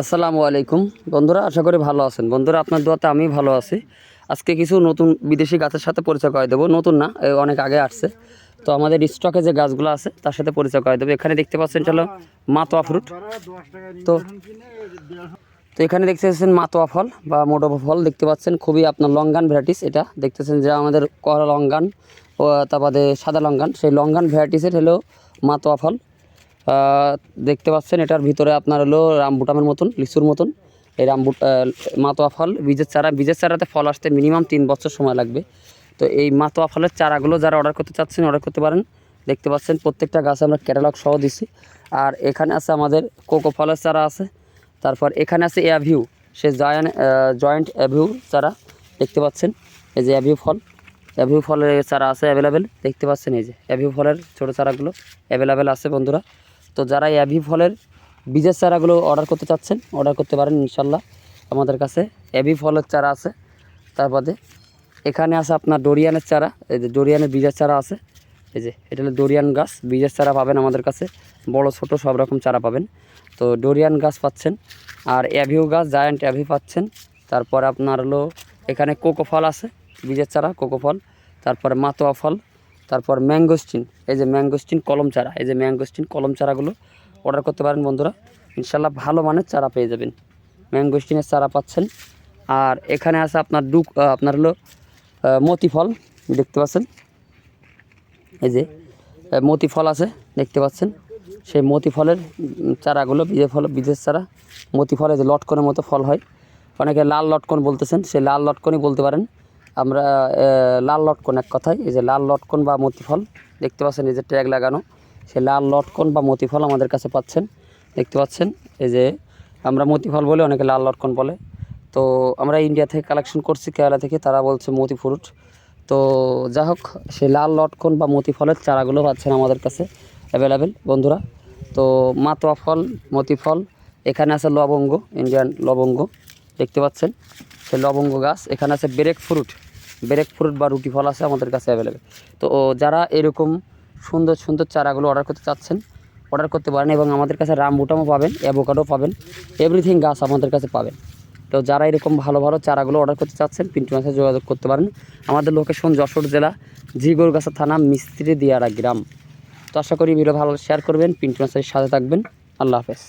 আসসালামু আলাইকুম। বন্ধুরা, আশা করি ভালো আছেন। বন্ধুরা, আপনার দোয়াতে আমি ভালো আছি। আজকে কিছু নতুন বিদেশি গাছের সাথে পরিচয় করে দেবো। নতুন না অনেক আগে আসছে। তো আমাদের স্টকে যে গাছগুলো আছে, তার সাথে পরিচয় করে দেবো। এখানে দেখতে পাচ্ছেন চলো মাতোয়া ফ্রুট। তো তো এখানে দেখতে পাচ্ছেন মাতোয়া ফল বা মোটোবা ফল। দেখতে পাচ্ছেন, খুবই আপনার লঙ্গান ভ্যারাইটিস এটা। দেখতেছেন যে আমাদের কড়া লঙ্গান ও তারপরে সাদা লঙ্গান। সেই লঙ্গান ভ্যারাইটিসের হলো মাতোয়া ফল। দেখতে পাচ্ছেন, এটার ভিতরে আপনার হলো রামবুটামের মতন, লিচুর মতন। এই রামবুট মাতোয়া ফল, বীজের চারা। বীজের চারাতে ফল আসতে মিনিমাম তিন বছর সময় লাগবে। তো এই মাতোয়া ফলের চারাগুলো যারা অর্ডার করতে চাচ্ছেন অর্ডার করতে পারেন। দেখতে পাচ্ছেন, প্রত্যেকটা গাছে আমরা ক্যাটালগ সহ দিছি। আর এখানে আছে আমাদের কোকো ফলের চারা আছে। তারপর এখানে আছে অ্যাভিউ সে জয়েন্ট জয়েন্ট অ্যাভিউ চারা। দেখতে পাচ্ছেন, এই যে অ্যাভিউ ফল। অ্যাভিউ ফলের চারা আছে অ্যাভেলেবেল দেখতে পাচ্ছেন এই যে অ্যাভিউ ফলের ছোটো চারাগুলো অ্যাভেলেবেল আছে বন্ধুরা। তো যারা অ্যাভি ফলের বীজের চারাগুলো অর্ডার করতে চাচ্ছেন অর্ডার করতে পারেন ইনশাল্লাহ আমাদের কাছে। অ্যাভি ফলের চারা আছে তারপরে এখানে আছে আপনার ডোরিয়ানের চারা, এই যে ডোরিয়ানের বীজের চারা আছে। এই যে, এটা হলো ডোরিয়ান গাছ বীজের চারা পাবেন আমাদের কাছে, বড়, ছোট সব রকম চারা পাবেন। তো ডোরিয়ান গাছ পাচ্ছেন, আর অ্যাভিউ গাছ জায়ান্ট অ্যাভি পাচ্ছেন। তারপর আপনার হলো এখানে কোকো ফল আছে বীজের চারা কোকো ফল তারপরে মাতোয়া ফল তারপর ম্যাঙ্গোস্টিন এই যে ম্যাঙ্গোস্টিন কলম চারা এই যে ম্যাঙ্গোস্টিন কলম চারাগুলো অর্ডার করতে পারেন বন্ধুরা। ইনশাল্লাহ ভালো মানের চারা পেয়ে যাবেন। ম্যাঙ্গোস্টিনের চারা পাচ্ছেন। আর এখানে আছে আপনার ডুক আপনার হলো আহ, মতি ফল দেখতে পাচ্ছেন? এই যে আহ, মতি ফল আছে দেখতে পাচ্ছেন? সেই মতি ফলের চারাগুলো বীজের ফল বীজের চারা মতি ফলে যে লটকনের মতো ফল হয়। অনেকে লাল লটকন বলতেছেন সেই লাল লটকনই বলতে পারেন। আমরা লাল লটকন এক কথায়। এই যে লাল লটকন বা মতিফল, দেখতে পাচ্ছেন এই যে ট্যাগ লাগানো। সে লাল লটকন বা মতিফল আমাদের কাছে পাচ্ছেন। দেখতে পাচ্ছেন এই যে আমরা মতিফল বলে অনেকে লাল লটকন বলে। তো আমরা ইন্ডিয়া থেকে কালেকশন করছি, কেরালা থেকে, তারা বলছে মতি ফ্রুট। তো যা হোক, সে লাল লটকন বা মতি ফলের চারাগুলো পাচ্ছেন আমাদের কাছে অ্যাভেলেবেল বন্ধুরা। তো মাতোয়া ফল মতি ফল এখানে আছে লবঙ্গ, ইন্ডিয়ান লবঙ্গ, দেখতে পাচ্ছেন। সে লবঙ্গ গাছ, এখানে আছে ব্রেক ফ্রুট। ব্রেক ফ্রুট বা রুটি ফল আছে আমাদের কাছে অ্যাভেলেবেল তো যারা এরকম সুন্দর সুন্দর চারাগুলো অর্ডার করতে চাচ্ছেন অর্ডার করতে পারেন এবং আমাদের কাছে রামবুটামও পাবেন অ্যাভোকাডো পাবেন এভরিথিং গাছ আমাদের কাছে পাবেন। তো যারা এরকম ভালো ভালো চারাগুলো অর্ডার করতে চাচ্ছেন, পিন্টু মাসে যোগাযোগ করতে পারেন। আমাদের লোকেশন যশোর জেলা, জিগরগাছা থানা, মিস্ত্রি দিয়ারা গ্রাম। তো আশা করি ভিডিও ভালো শেয়ার করবেন, পিন্টু মাসের সাথে থাকবেন। আল্লাহ হাফেজ।